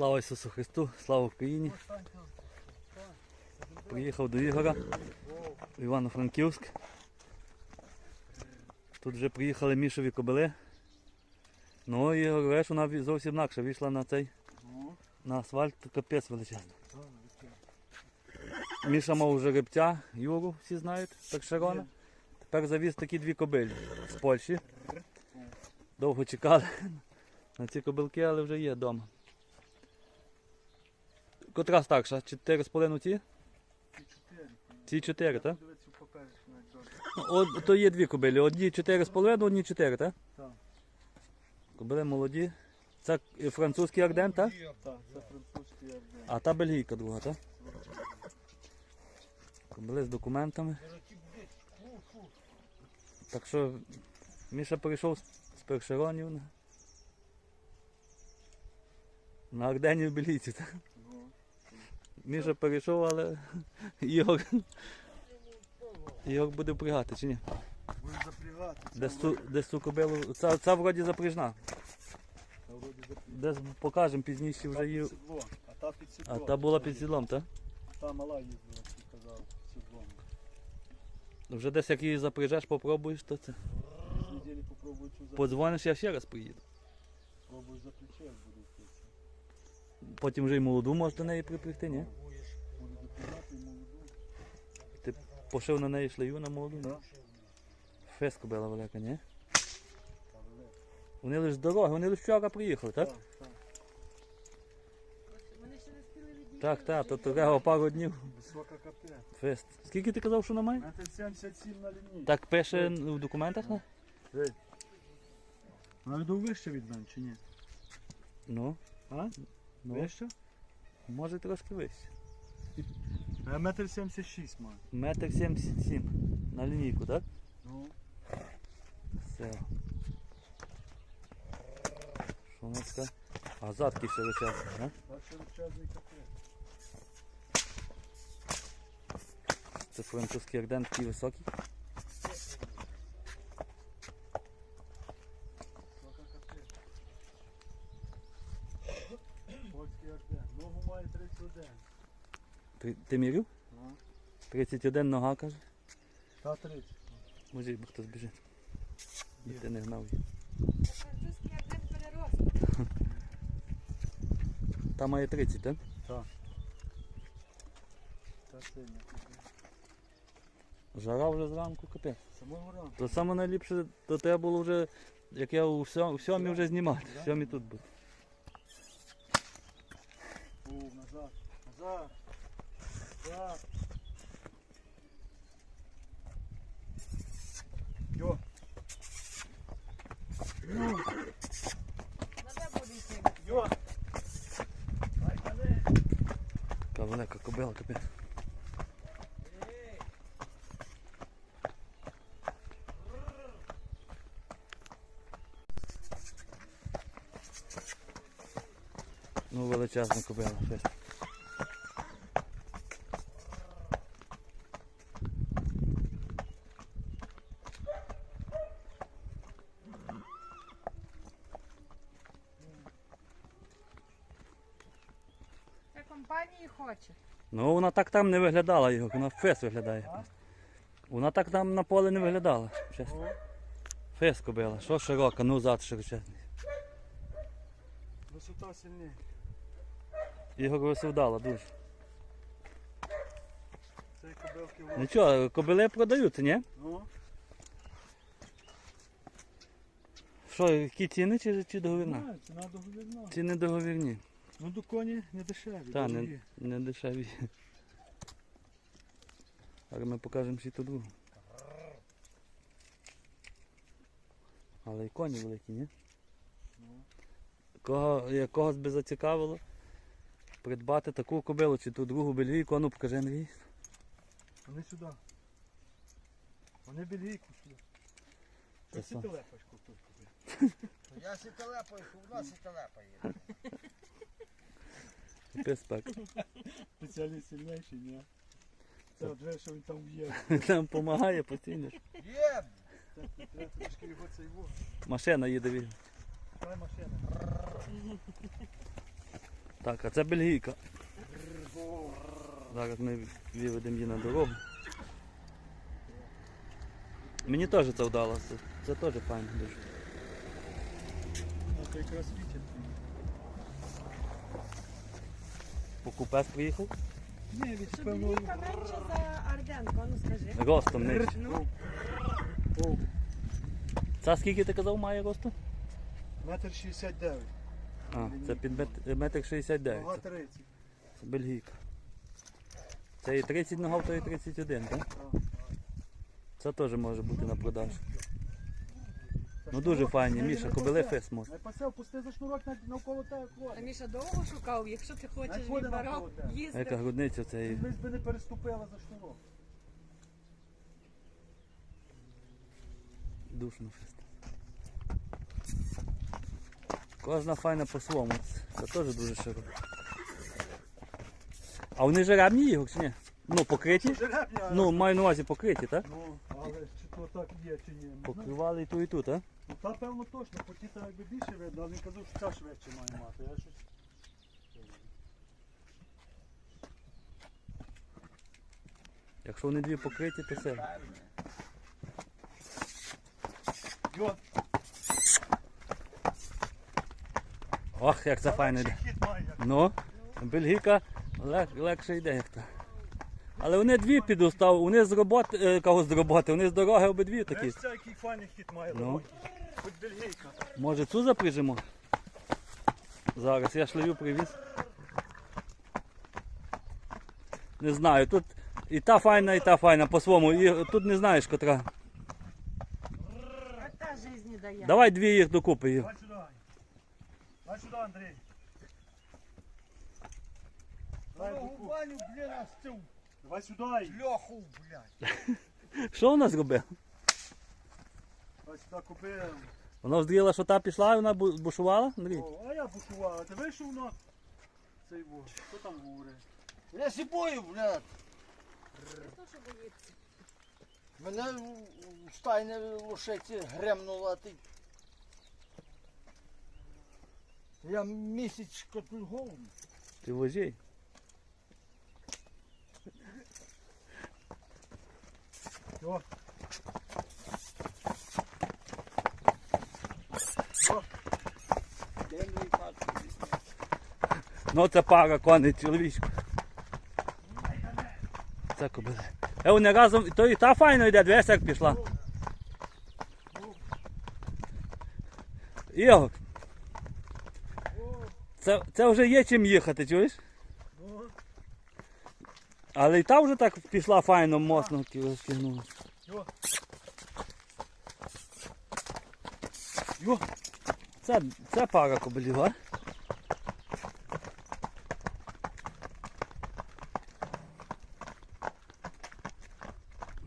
Слава Ісусу Христу, слава Україні. Приїхав до Ігора в Івано-Франківськ. Тут вже приїхали мішові кобили. Ну, Ігор, веш, вона зовсім інакше вийшла на цей на асфальт, капець величезний. Міша мав жеребця, Юру, всі знають, так Шарона. Тепер завіз такі дві кобилі з Польщі. Довго чекали на ці кобилки, але вже є вдома. Котра старша? 4,5 ці? Ці 4, так? От, то є дві кобилі. Одні 4,5, одні 4, так? Так. Кобили молоді. Це французький ардент, так? Так, це французький орден. А та бельгійка друга, так? Кобили з документами. Так що Міша прийшов з- першеронів на, на Арденів бельгійці, так? Міша перейшов, але Ігор, Ігор буде впрягати чи ні? Будемо запрягати. Десь ту, десь ту кобилу. Ця, ця вроді запряжна. Та вроді запрягати. Десь покажемо пізніше вже її. А та під А та була під сідлом, так? Та мала їздила, ти казав, сідлом. Вже десь як її запряжеш, попробуєш, то це. Неділі попробую цю. Подзвониш, я ще раз приїду. Пробую за Потім вже й молоду можеш до неї припрягти, ні? Ти пошив на неї шлею на молоду, ні? Так. Фес кобила велика, ні? Вони лише з дороги, вони лише вчора приїхали, так? Так, так. То треба пару днів. Висока капець. Фест. Скільки ти казав, що вона має? Метр 77 на лінії. Так пише в документах, не? Вона йду вище від мене чи ні? Ну, А? Ну, Вище? може трошки вище. А я метр 76 маю. Метр сімдесят сім. На лінійку, так? Ну, Все. Що вона така? А задки ще вичасні, а? так капець. Це французький орден такий високий. Ногу має 31. Ти, ти мірив? Ну. 31 нога, каже. Та 30. Може, бо хтось біжить. Бо Ти не гнав її. Та має 30, так? Так. Та сильно. Жара вже зранку капець. Самого ранку. То саме найліпше до тебе було вже, як я у сьомі вже знімати. В сьомі тут буде. Назад. Назад. Назад. Йо. Йо. Ай, пане. Така велика кобила, капець. Ну, величезна кобила. фест. Це компанії хоче. Ну, вона так там не виглядала його, вона фес виглядає. Вона так там на полі не виглядала. чесно. Фес кобила, що широка, ну зад широчезний. Висота сильніше. Ігор висовдала дуже. Цей кобилки в Нічого, кобили продаються, ні? Ну, Що, які ціни чи, чи договірна? знаю, ціна договірна. Ціни договірні. Ну, до коні не дешеві. Та, не, не дешеві. Зараз ми покажемо ще ту другу. Але і коні великі, ні? Кого, як когось би зацікавило придбати таку кобилу чи ту другу бельгійку, ну покажи Андрій. Вони сюди. Вони бельгійку сюди. Сам. телепочку тут купив. Я сі телепаю, у нас і телепає. Пес пек. Спеціаліст сильніший, ні. Це вже, що він там в'є. Нам допомагає постійно. Є! Треба трошки його цей во. Машина їде від. Дай машина. Так, а це бельгійка. Зараз ми виведемо її на дорогу. Мені теж це вдалося. Це теж файно дуже. А то якраз Покупець приїхав. Ні, від певно. біліка менше за Арденко, ну скажи. Ростом нижче. Ну, О, Це скільки ти казав має росту? метр 69. А, це під мет- метр 69. Ага, Це, 30. це бельгійка. Це і 30 нога, то і 31, так? Це теж може бути на продаж. Ну дуже файні, Міша, кобили фес може. Не пасев, пусти за шнурок навколо тебе А. Міша довго шукав, якщо ти хочеш відбирав, навколо тебе. Яка грудниця це Ми би не переступила за шнурок. душно фест. Кожна файна по-своєму. Це теж дуже широко. А вони жеребні його чи ні? Ну, покриті? Жеребня. Ну, маю на увазі покриті, так? Ну, але чи то так є, чи ні. Покривали і ту, і тут, а? Ну, та певно точно, по ті якби більше видно, але він казав, що ця швидше має мати. Я щось... Якщо вони дві покриті, то все. Йо, Ох, як це файно йде. Ну, бельгійка лег, легше йде як то. Але вони дві підустав, вони з роботи, е, кого з роботи, вони з дороги обидві такі. Знаєш, це який файний хід має Ну. Хоч бельгійка. Може цю запряжемо? Зараз я шлею привіз. Не знаю, тут і та файна, і та файна по-своєму. І тут не знаєш котра. А та житті дає. Давай дві їх докупи. їх. Давай сюди. Давай сюди, Андрій. Давай, Ваню, блін, аж цю Давай сюди. льоху, блядь. Що вона зробила? Сюди купив. Вона вздріла, що та пішла і вона бушувала? Андрій? О, а я бушував. А ти вийшов на цей во. Що там говорить? Я сібою, блядь. Хто що боїться? Мене в- стайні лошиці гремнула ти. Я місяць катульгов. Ти вожій. О. Ну це пара коней чоловічку. Це кобили. Е, вони разом, то і та файно йде, дивись, як пішла. Ігор. Це, це вже є чим їхати, чуєш? Але і та вже так пішла файно, моцно. Йо. Це, це пара кобилів, а?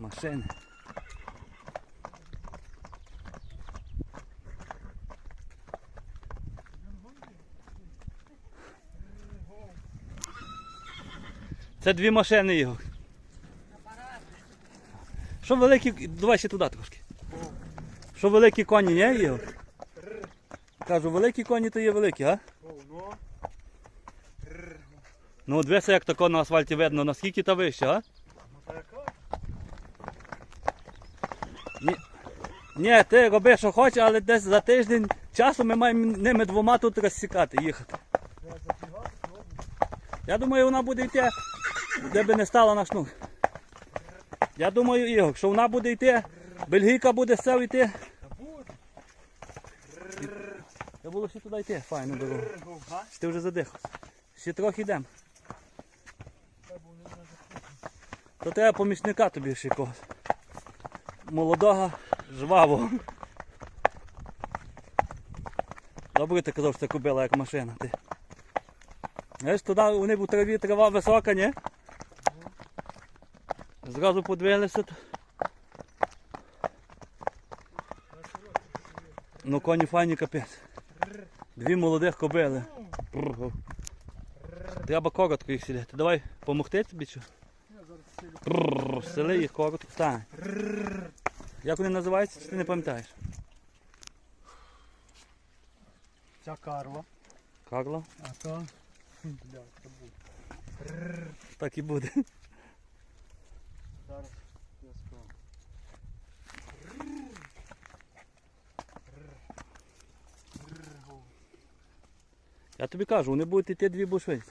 Машини. Це дві машини його. Що великі. Давай ще туди трошки. Що великі коні, не Ігор? Кажу, великі коні то є великі, а? Ну, дивися, як тако на асфальті видно, наскільки та вище, а? Ну та яка? Ні, ти роби, що хочеш, але десь за тиждень часу ми маємо ними двома тут розсікати, їхати. Я думаю, вона буде йти, де би не стала на шнур. Я думаю, Ігор, що вона буде йти, бельгійка буде цього йти. Я було ще туди йти, файно дорогу. Ти вже задихався. Ще трохи йдемо. Треба. То треба помічника тобі ще когось. Молодого, жвавого. Добре ти казав, що це кобила як машина. Ти. Знаєш, туди вони в траві трава висока, ні? Зразу подвиглися. Ну коні файні капець. Дві молодих кобили. Треба коротко їх сідати. Давай помогти тобі чи? Сели їх коротко. Так. Як вони називаються, чи ти не пам'ятаєш? Ця. Карла. А то Бля, це буде. Так і буде. Зараз я скажу. Я тобі кажу, вони будуть йти дві бушвиці.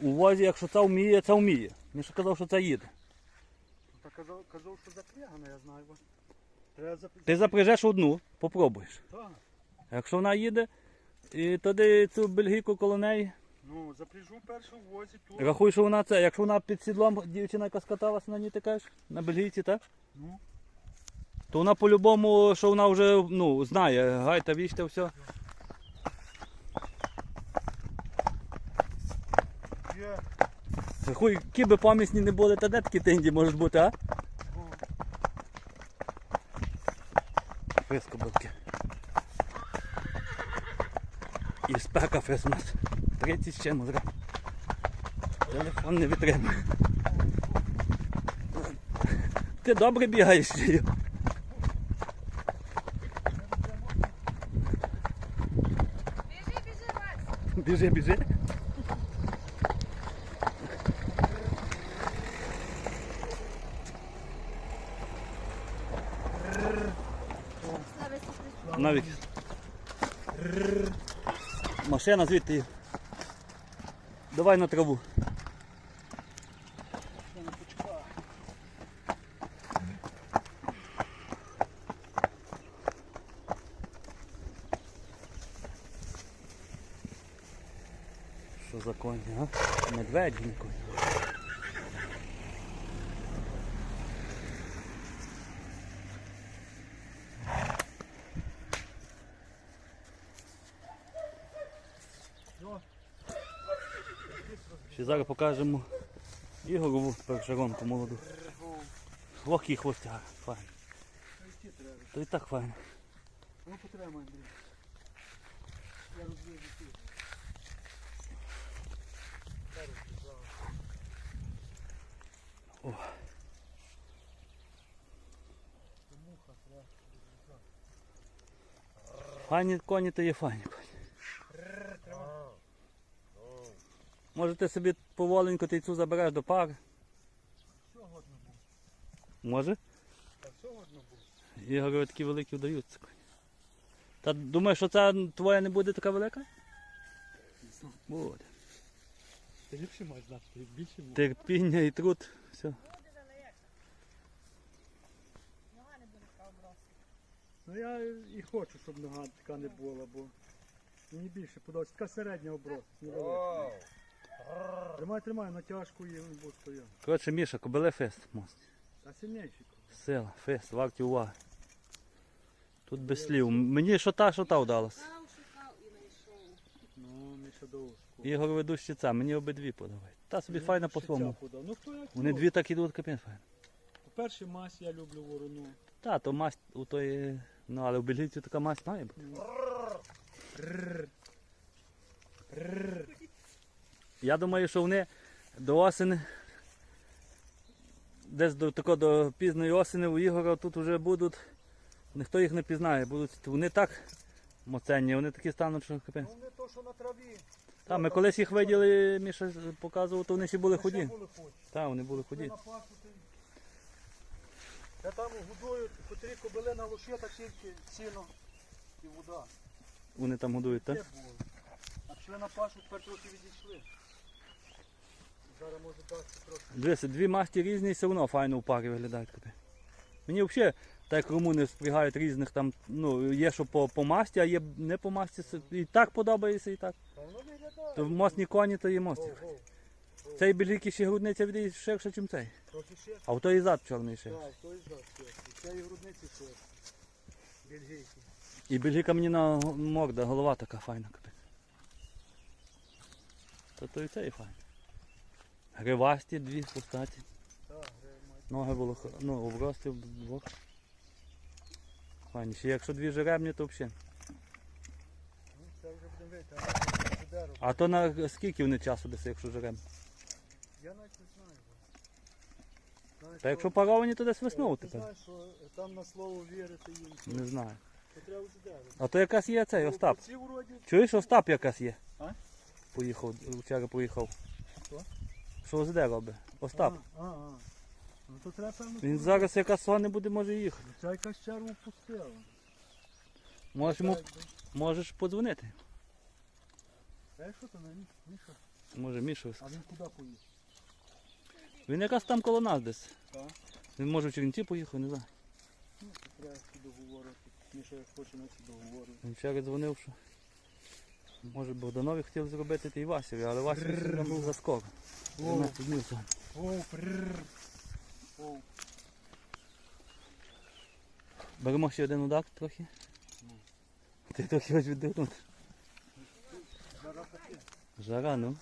У возі, якщо це вміє, це вміє. Міша казав, що це їде. Казав, казав, що запрягана, я знаю. Треба. Ти запряжеш одну, попробуєш. Так. Якщо вона їде, і тоді цю бельгійку коло неї, Ну, запряжу першу в возі тут. рахуй, що вона це. Якщо вона під сідлом, дівчина, яка скаталася на ній, ти кажеш, на бельгійці, так? Ну, То вона по-любому, що вона вже ну, знає, гайта, вічте, все. є. Рахуй, які би помісні не були, та де такі тинді можуть бути, а? Ну, Фискобилки. І спека фес у нас. 30 з чимось. га. Телефон не витримує. Ти добре бігаєш й. Біжи, біжи. Біжи, Навіть. Машина звідти. Давай на траву. Що за коні, а? Медведь коні. Ще зараз покажемо Ігорову першеронку молоду. Ох, який хвостяр, файний. Йти. То і так файно. Ну, потримай, Андрій. Я тут. Зараз. О. Файні коні то є файні коні. Може ти собі поволенько ти цю забереш до пари? Все годно було. Може? Та все годно було. Такі великі вдаються. Та думаєш, що ця твоя не буде така велика? Буде. Ти ліпше маєш знати, ти більше було. Терпіння і труд. Все. Нога не буде така обросла. Ну я і хочу, щоб нога така не була, бо мені більше подобається. Така середня оброс, невелика. Тримай, тримай, натяжку і він буде стояти. Коротше, Міша, кобеле фест. мост. Та сильніший. Сила, фест, варті уваги. Тут без слів. Мені що та, що та вдалося. Шукав, шукав і знайшов. Ну, Міша довго. Ігор ведущий ця, мені обидві подобають. Та собі файна по-своєму. Ну хто як Вони дві так ідуть капець файно. По-перше, мазь я люблю ворону. Та, то масть у тої. Ну, але у бельгійців така масть має бути. Рррр. Я думаю, що вони до осені, десь до тако, до пізної осені у Ігора тут вже будуть. Ніхто їх не пізнає. Будуть, вони так моценні, вони такі стануть, що капець. Не то, що на траві. Та, ми колись їх виділи, Міша показував, то вони ще були ході. Так, вони були ти- Я там годую, по три кобили на лоші, так тільки сіно і вода. Вони там годують, так? А пішли на пашу, тепер трохи відійшли. Зараз може пасти трохи. Дивися, дві масті різні все одно файно в парі виглядають. Мені взагалі, так як румуни спрягають різних там, ну, є що по, по масті, а є не по масті. І так подобається, і так. Та воно виглядає. То мостні коні, то є мості. Цей бельгійки ще грудниця від ширша, ніж цей. Трохи ще. А в той і зад чорний ще. Так, то і зараз. Це і грудниці ще. Бельгійки. І бельгійка мені на морда, голова така файна. капець. То то і цей файний. Гривасті дві мать. Ноги було ну, обрости вдвох. Файні. Ще якщо дві жеребні, то взагалі. Ну, це вже будемо вийти, а то на скільки вони часу десь, якщо жеребні? Я навіть не знаю. Знаєш, Та якщо паровані, то десь весною Ти тепер. знаєш, що там на слово вірити їм. Не знаю. То треба дерево. А то якраз є цей Остап. Ці вроді Чуєш, Остап якраз є? А? поїхав, вчора поїхав. Хто? Що ОЗД робить? Остап. А, а, а. Ну то треба певно. Він зараз якраз не буде, може їхати. Ця якась черву пустила. Можеш йому можеш подзвонити. Е, що то на? Міша? Може Міша. А він куди поїхав? Він якраз там коло нас десь. Так. Він може в Чернівці поїхав, не знаю. Ну, то треба договорити. Міша як хоче на ці договори. Він вчора дзвонив, що може Богданові хотів зробити ти і Васіві, але Васіві нам заскоро. О, 13 днів це. о, прррр. О, Беремо ще один удар трохи. Ти трохи хоч віддихнути. Жара, ну.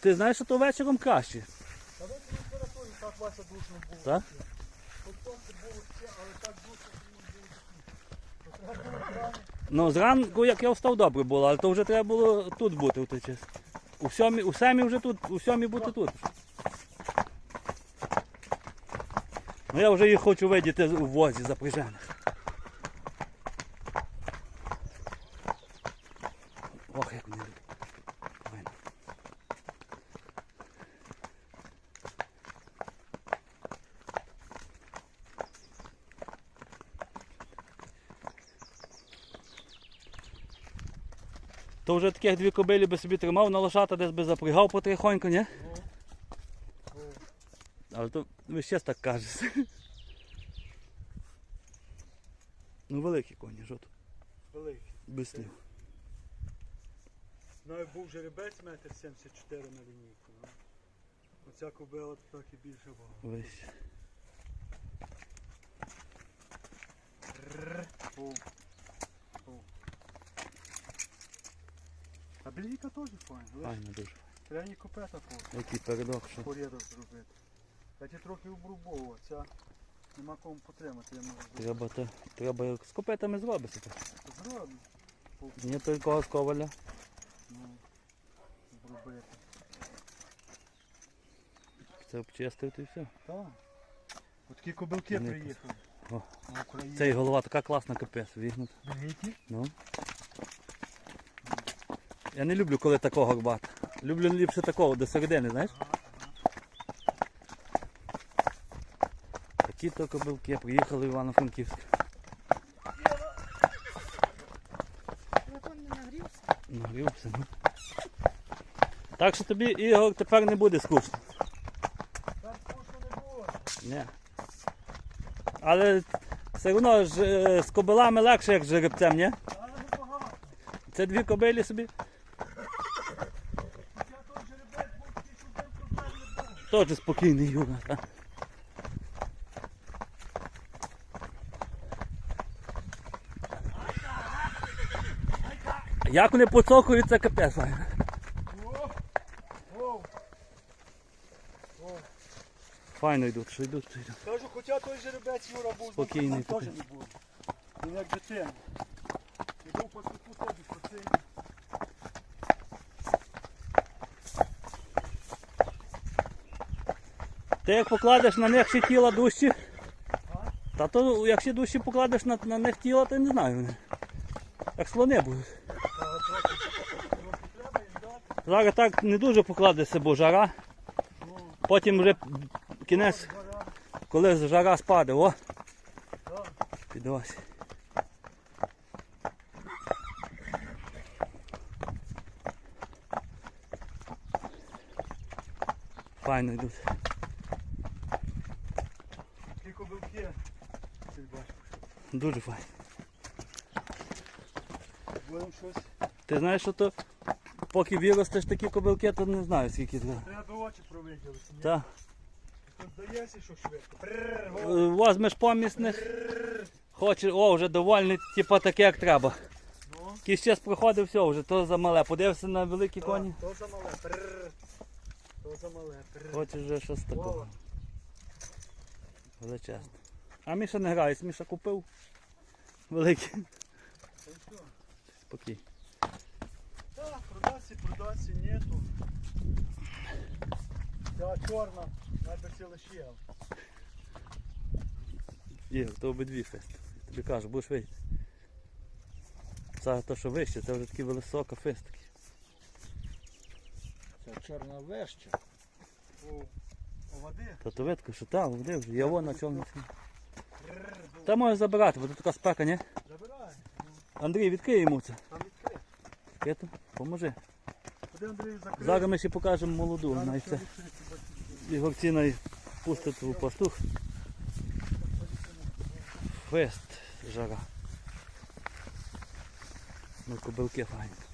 Ти знаєш, що то вечором краще. Та ви температурі так Вася душно було. Так? От було ще, але так душно що не було. То треба було зранку. Ну, зранку, як я встав, добре було, але то вже треба було тут бути в той час. У сьомій, у семі вже тут, у сьомі бути тут. Ну я вже їх хочу видіти у возі запряжених. Ох, як вони йдуть. Файно. То вже таких дві кобилі би собі тримав на лошата, десь би запрягав потрихоньку, ні? Але то ви ще так кажете. Ну великі коні, що тут? Великий. Без слів. Знаю, був жеребець метр 74 на лінійку. ну. Оця кобила то трохи більше була. Вище. О. А бельгійка теж файна. але Файно дуже. Треба ні копета Який передок, що. порядок зробити. Я ті трохи обрубовував, ця нема кому потримати, я можу. Треба, то, треба з копитами зробити. то. Зроблю. Ні тільки з коваля. Ну, обробити. Це обчистити і все. Так. От такі кобилки Вони приїхали. О. На Україну. Цей голова така класна капець вігнута. Бельгійки? Ну. Я не люблю, коли такого горбата. Люблю ліпше такого, до середини, знаєш? Такі то кобилки приїхали в Івано-Франківськ. Нагрівся. Ну. Так що тобі, Ігор, тепер не буде скучно. Так скучно не було. Ні. Але все одно ж е, з кобилами легше, як з жеребцем, ні? Але непогано. Це дві кобилі собі. Я той жеребець був такий, що день проблем не було. Теж спокійний. Та. Як вони поцокують, це капець. файно. Йдуть, що йдуть, що йдуть. Кажу, хоча той жеребець Юра був, Спокійний там теж не був. Він як дитина. І був по світу тобі, по цей. Ти як покладеш на них ще тіла дужчі, та то як ще дужчі покладеш на, на них тіла, то не знаю. Як слони будуть. Зараз так не дуже покладеться, бо жара. Потім вже кінець, коли жара спаде, о, підось. Файно йдуть. Такі кобилки. Ти бачиш. Дуже файно. Будемо щось. Ти знаєш, що то поки виростеш такі кобилки, то не знаю скільки треба. Треба очі провиділи. Та. Тут що швидко. Е. Возьмеш помісних, хочеш, о, вже довольний, типу таке, як треба. Ну. Кіщес проходив, все, вже то замале. Подивився на великі коні. То за мале. Прррр. То за мале. Прррр. Хочеш вже щось такого. Вова. А Міша не грає, Міша купив. Великий. Спокій. Так, продасться, продасться, нету. Ця чорна, навіть ще лишила. Ігор, то обидві фест. Тобі кажу, будеш вийти. Це то, що вище, це вже такі висока фестики. Це чорна веща. О води. Та то видко, що там, води вже, я вон на чому. Та може забирати, бо тут така спека, ні? Забирай. Андрій, відкрий йому це. Там відкрив. Кито, поможи. Один Андрій закрив. Зараз ми ще покажемо молоду. Навіть це. Ігорці най пустить у пастух. Фест жара. Ну, кобилки файні.